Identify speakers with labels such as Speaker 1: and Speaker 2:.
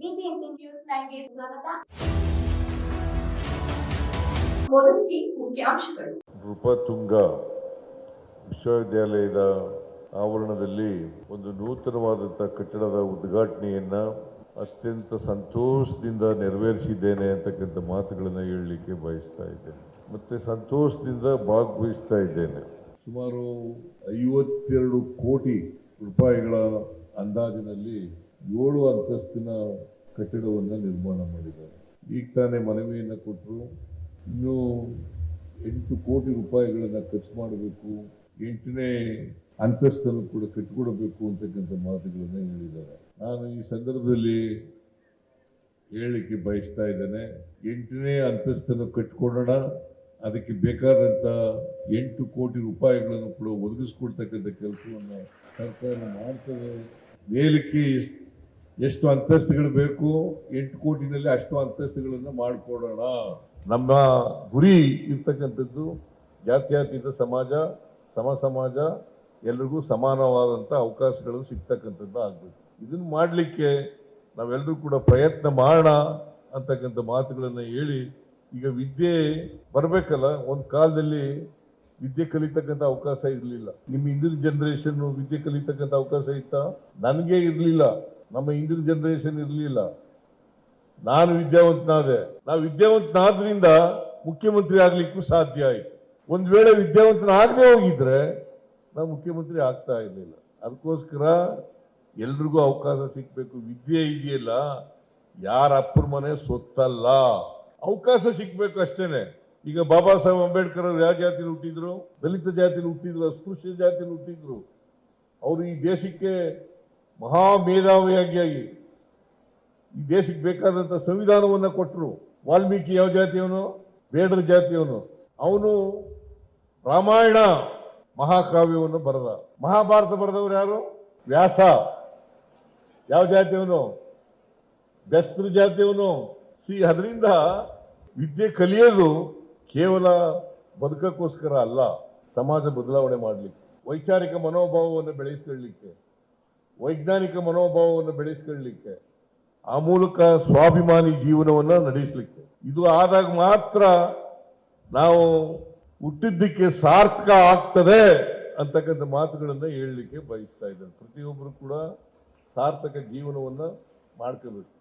Speaker 1: News ಸ್ವಾಗತ. ಮೊದಲಿಗೆ ಮುಖ್ಯಾಂಶಗಳು.
Speaker 2: ನೃಪತುಂಗ ವಿಶ್ವವಿದ್ಯಾಲಯದ ಆವರಣದಲ್ಲಿ ಒಂದು ನೂತನವಾದಂಥ ಕಟ್ಟಡದ ಉದ್ಘಾಟನೆಯನ್ನ ಅತ್ಯಂತ ಸಂತೋಷದಿಂದ ನೆರವೇರಿಸಿದ್ದೇನೆ ಅಂತಕ್ಕಂಥ ಮಾತುಗಳನ್ನು ಹೇಳಲಿಕ್ಕೆ ಬಯಸ್ತಾ ಇದ್ದೇನೆ. ಮತ್ತೆ ಸಂತೋಷದಿಂದ ಭಾಗವಹಿಸ್ತಾ ಇದ್ದೇನೆ. ಸುಮಾರು ಐವತ್ತೆರಡು ಕೋಟಿ ರೂಪಾಯಿಗಳ ಅಂದಾಜಿನಲ್ಲಿ ಏಳು ಅಂತಸ್ತಿನ ಕಟ್ಟಡವನ್ನು ನಿರ್ಮಾಣ ಮಾಡಿದ್ದಾರೆ. ಈಗ ತಾನೇ ಮನವಿಯನ್ನು ಕೊಟ್ಟರು ಇನ್ನೂ ಎಂಟು ಕೋಟಿ ರೂಪಾಯಿಗಳನ್ನು ಖರ್ಚು ಮಾಡಬೇಕು, ಎಂಟನೇ ಅಂತಸ್ತನ್ನು ಕೂಡ ಕಟ್ಟಿಕೊಡಬೇಕು ಅಂತಕ್ಕಂಥ ಮಾತುಗಳನ್ನು ಹೇಳಿದ್ದಾರೆ. ನಾನು ಈ ಸಂದರ್ಭದಲ್ಲಿ ಹೇಳಲಿಕ್ಕೆ ಬಯಸ್ತಾ ಇದ್ದೇನೆ, ಎಂಟನೇ ಅಂತಸ್ತನ್ನು ಕಟ್ಟಿಕೊಡೋಣ, ಅದಕ್ಕೆ ಬೇಕಾದಂಥ ಎಂಟು ಕೋಟಿ ರೂಪಾಯಿಗಳನ್ನು ಕೂಡ ಒದಗಿಸ್ಕೊಡ್ತಕ್ಕಂಥ ಕೆಲಸವನ್ನು ಸರ್ಕಾರ ಮಾಡ್ತದೆ. ಮೇಲಕ್ಕೆ ಎಷ್ಟು ಅಂತಸ್ತುಗಳು ಬೇಕು, ಎಂಟು ಕೋಟಿನಲ್ಲಿ ಅಷ್ಟು ಅಂತಸ್ತುಗಳನ್ನು ಮಾಡಿಕೊಡೋಣ. ನಮ್ಮ ಗುರಿ ಇರ್ತಕ್ಕಂಥದ್ದು ಜಾತ್ಯಾತೀತ ಸಮಾಜ, ಸಮ ಸಮಾಜ, ಎಲ್ರಿಗೂ ಸಮಾನವಾದಂಥ ಅವಕಾಶಗಳು ಸಿಗ್ತಕ್ಕಂಥದ್ದು ಆಗಬೇಕು. ಇದನ್ನು ಮಾಡಲಿಕ್ಕೆ ನಾವೆಲ್ಲರೂ ಕೂಡ ಪ್ರಯತ್ನ ಮಾಡೋಣ ಅಂತಕ್ಕಂಥ ಮಾತುಗಳನ್ನು ಹೇಳಿ, ಈಗ ವಿದ್ಯೆ ಬರಬೇಕಲ್ಲ, ಒಂದು ಕಾಲದಲ್ಲಿ ವಿದ್ಯೆ ಕಲಿತಕ್ಕಂಥ ಅವಕಾಶ ಇರಲಿಲ್ಲ. ನಿಮ್ಮ ಹಿಂದಿನ ಜನರೇಷನ್ ವಿದ್ಯೆ ಕಲಿತಕ್ಕಂಥ ಅವಕಾಶ ಇತ್ತ? ನನಗೆ ಇರಲಿಲ್ಲ. ನಮ್ಮ ಹಿಂದಿನ ಜನರೇಷನ್ ಇರಲಿಲ್ಲ. ನಾನು ವಿದ್ಯಾವಂತನಾದೆ. ನಾವು ವಿದ್ಯಾವಂತನಾದ್ರಿಂದ ಮುಖ್ಯಮಂತ್ರಿ ಆಗ್ಲಿಕ್ಕೂ ಸಾಧ್ಯ ಆಯಿತು. ಒಂದು ವೇಳೆ ವಿದ್ಯಾವಂತನಾಗದೆ ಹೋಗಿದ್ರೆ ನಾವು ಮುಖ್ಯಮಂತ್ರಿ ಆಗ್ತಾ ಇರಲಿಲ್ಲ. ಅದಕ್ಕೋಸ್ಕರ ಎಲ್ರಿಗೂ ಅವಕಾಶ ಸಿಗ್ಬೇಕು. ವಿದ್ಯೆ ಇದೆಯಲ್ಲ, ಯಾರ ಅಪ್ಪರ ಮನೆ ಸೊತ್ತಲ್ಲ. ಅವಕಾಶ ಸಿಗ್ಬೇಕು ಅಷ್ಟೇನೆ. ಈಗ ಬಾಬಾ ಸಾಹೇಬ್ ಅಂಬೇಡ್ಕರ್ ಅವರು ಯಾವ ಜಾತಿಲಿ ಹುಟ್ಟಿದ್ರು? ದಲಿತ ಜಾತಿಲಿ ಹುಟ್ಟಿದ್ರು, ಅಸ್ಪೃಶ್ಯ ಜಾತಿಲಿ ಹುಟ್ಟಿದ್ರು. ಅವರು ಈ ದೇಶಕ್ಕೆ ಮಹಾ ಮೇಧಾವಿಯಾಗಿ ಈ ದೇಶಕ್ಕೆ ಬೇಕಾದಂತ ಸಂವಿಧಾನವನ್ನ ಕೊಟ್ಟರು ವಾಲ್ಮೀಕಿ ಯಾವ ಜಾತಿಯವನು ಬೇಡರ ಜಾತಿಯವನು ಅವನು. ರಾಮಾಯಣ ಮಹಾಕಾವ್ಯವನ್ನು ಬರೆದ. ಮಹಾಭಾರತ ಬರೆದವರು ಯಾರು? ವ್ಯಾಸ. ಯಾವ ಜಾತಿಯವನು ಬೆಸ್ತ್ರ ಜಾತಿಯವನು ಸಿ ಅದರಿಂದ ವಿದ್ಯೆ ಕಲಿಯೋದು ಕೇವಲ ಬದುಕಕ್ಕೋಸ್ಕರ ಅಲ್ಲ, ಸಮಾಜ ಬದಲಾವಣೆ ಮಾಡಲಿಕ್ಕೆ, ವೈಚಾರಿಕ ಮನೋಭಾವವನ್ನು ಬೆಳೆಸ್ಕೊಳ್ಳಿಕ್ಕೆ, ವೈಜ್ಞಾನಿಕ ಮನೋಭಾವವನ್ನು ಬೆಳೆಸ್ಕೊಳ್ಳಿಕ್ಕೆ, ಆ ಮೂಲಕ ಸ್ವಾಭಿಮಾನಿ ಜೀವನವನ್ನು ನಡೆಸಲಿಕ್ಕೆ. ಇದು ಆದಾಗ ಮಾತ್ರ ನಾವು ಹುಟ್ಟಿದ್ದಕ್ಕೆ ಸಾರ್ಥಕ ಆಗ್ತದೆ ಅಂತಕ್ಕಂಥ ಮಾತುಗಳನ್ನು ಹೇಳಲಿಕ್ಕೆ ಬಯಸ್ತಾ ಇದ್ದಾರೆ ಪ್ರತಿಯೊಬ್ಬರು ಕೂಡ ಸಾರ್ಥಕ ಜೀವನವನ್ನ ಮಾಡ್ಕೋಬೇಕು.